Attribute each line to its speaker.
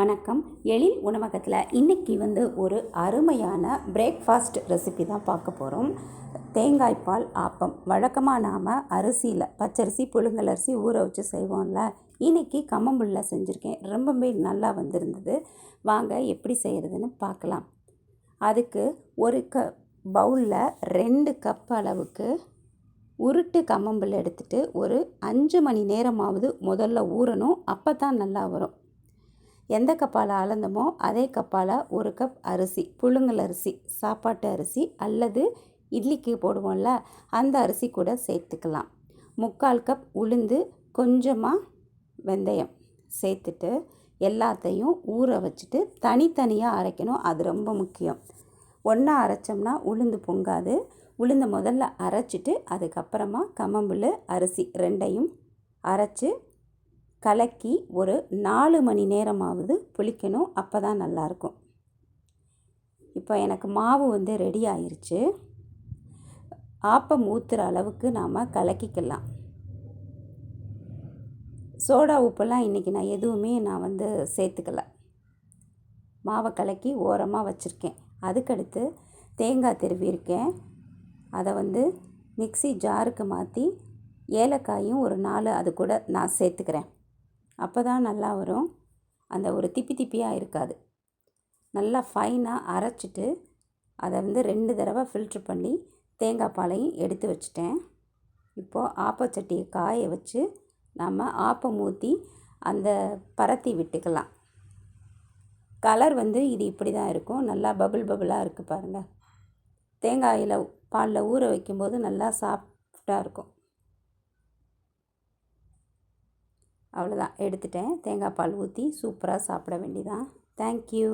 Speaker 1: வணக்கம். எழில் உணவகத்தில் இன்றைக்கி வந்து ஒரு அருமையான பிரேக்ஃபாஸ்ட் ரெசிபி தான் பார்க்க போகிறோம் தேங்காய் பால் ஆப்பம். வழக்கமாக நாம் அரிசியில் பச்சரிசி புழுங்கலரிசி ஊற வச்சு செய்வோம்ல. இன்றைக்கி கம்மம்புல்ல செஞ்சுருக்கேன். ரொம்பவே நல்லா வந்திருந்தது. வாங்க எப்படி செய்கிறதுன்னு பார்க்கலாம். அதுக்கு ஒரு க பவுலில் ரெண்டு கப் அளவுக்கு உருட்டு கம்மம்புல் எடுத்துகிட்டு ஒரு அஞ்சு மணி நேரமாவது முதல்ல ஊறணும். அப்போ தான் நல்லா வரும். எந்த கப்பால் அளந்தமோ அதே கப்பால் ஒரு கப் அரிசி புழுங்கல் அரிசி சாப்பாட்டு அரிசி அல்லது இட்லிக்கு போடுவோம்ல அந்த அரிசி கூட சேர்த்துக்கலாம். முக்கால் கப் உளுந்து கொஞ்சமாக வெந்தயம் சேர்த்துட்டு எல்லாத்தையும் ஊற வச்சுட்டு தனித்தனியாக அரைக்கணும். அது ரொம்ப முக்கியம். ஒன்றா அரைச்சோம்னா உளுந்து பொங்காது. உளுந்து முதல்ல அரைச்சிட்டு அதுக்கப்புறமா கமம்புல் அரிசி ரெண்டையும் அரைச்சி கலக்கி ஒரு நாலு மணி நேரமாவது புளிக்கணும் அப்போ தான் நல்லாயிருக்கும். இப்போ எனக்கு மாவு வந்து ரெடி ஆயிடுச்சு ஆப்பம் ஊற்றுற அளவுக்கு நாம் கலக்கிக்கலாம். சோடா உப்பெல்லாம் இன்றைக்கி நான் எதுவுமே நான் வந்து சேர்த்துக்கல. மாவை கலக்கி ஓரமாக வச்சுருக்கேன். அதுக்கடுத்து தேங்காய் திருவியிருக்கேன் அதை வந்து மிக்சி ஜாருக்கு மாற்றி ஏலக்காயும் ஒரு நாலு அது கூட நான் சேர்த்துக்கிறேன். அப்போ தான் நல்லா வரும். அந்த ஒரு திப்பி திப்பியாக இருக்காது. நல்லா ஃபைனாக அரைச்சிட்டு அதை வந்து ரெண்டு தடவை ஃபில்ட்ரு பண்ணி தேங்காய் பாலையும் எடுத்து வச்சுட்டேன். இப்போது ஆப்பச்சட்டியை காய வச்சு நம்ம ஆப்பம் ஊற்றி அந்த பரத்தி விட்டுக்கலாம். கலர் வந்து இது இப்படி தான் இருக்கும். நல்லா பபுள் பபுளாக இருக்குது பாருங்கள் தேங்காயில் பாலில் ஊற வைக்கும்போது நல்லா சாஃப்டாக இருக்கும். அவ்வளோதான் எடுத்துட்டேன். தேங்காய் பால் ஊற்றி சூப்பராக சாப்பிட வேண்டியதான் தேங்க்யூ